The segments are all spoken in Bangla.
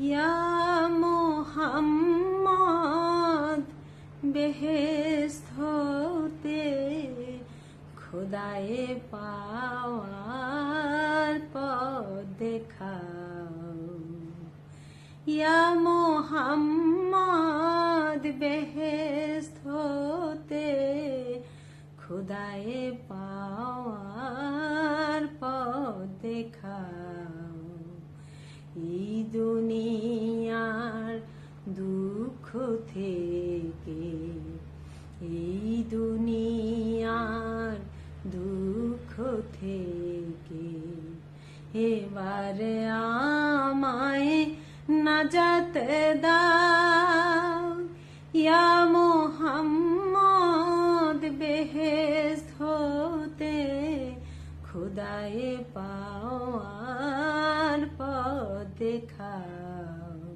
ইয়া মোহাম্মদ বেহেস্ত হতে খোদায়ে পাওয়ার পথ দেখাও। ইয়া মোহাম্মদ বেহেস্ত হতে খুদায়ে পাওয়ার দুনিয়ার দুঃখ থেকে। এই দুনিয়ার দুঃখ থেকে এবারে আমায় নাজাত দাও। মোহাম্মদ বেহেস্ত হতে খুদায়ে পাওয়ার পথ দেখাও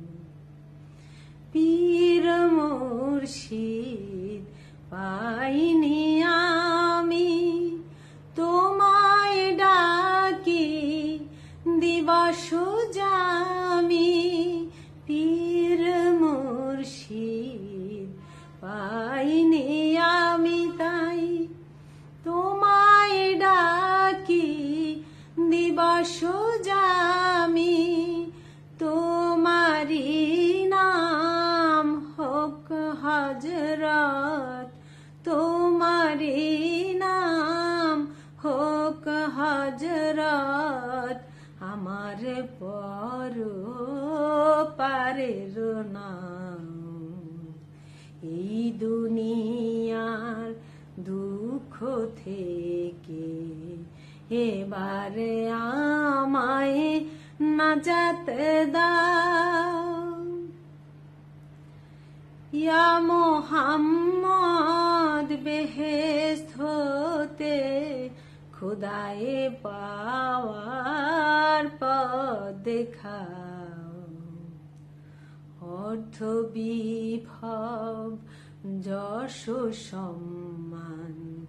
পীর মুর্শিদ, পাইনি আমি। তোমায় ডাকি দিবস জামি। পীর মুর্শিদ, পাইনি আমি তাই। তোমায় ডাকি দিবস জামি। তোমারি নাম হোক হজরত তোমারি নাম হোক হজরত আমার পর পারের নাম এই দুনিয়ার দুঃখ থেকে এবারে আমায় নাজাত দাও ইয়া মোহাম্মদ বেহেস্ত হতে খুদায়ে পাওয়ার পথ দেখাও। অর্থ বিভব যশ সম্মান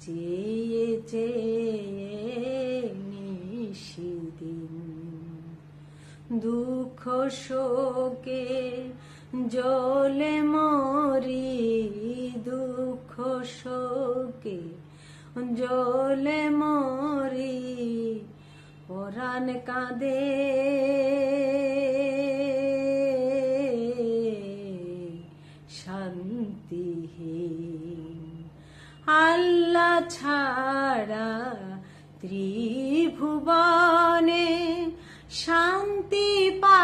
চেয়ে চেয়ে নিশিদিন। দুঃখ শোকে জলে মরি দুঃখ শোকে জলে মরি, পরাণ কাঁদে। শান্তিহীন আল্লাহ ছাড়া ত্রিভুবনে শান্তি পাওয়া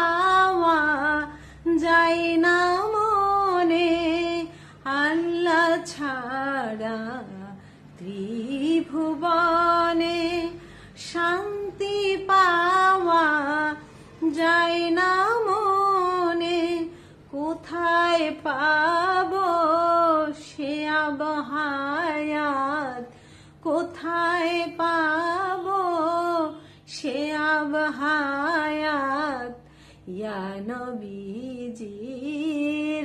ত্রিভুবনে শান্তি পাওয়া যায় না মনে। কোথায় পাব সে আবহায়াত? কোথায় পাব সে আবহায়াত? ইয়া নবীজি,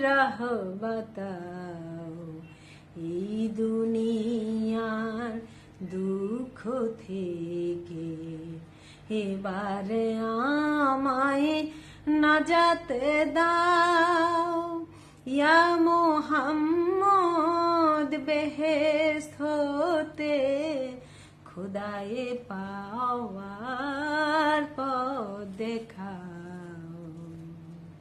রহবতাও। এই দুনিয়ার দুঃখ থেকে এবারে আমায় নাজাত দাও। ইয়া মোহাম্মদ বেহেস্ত হতে খুদায়ে পাওয়ার পথ দেখা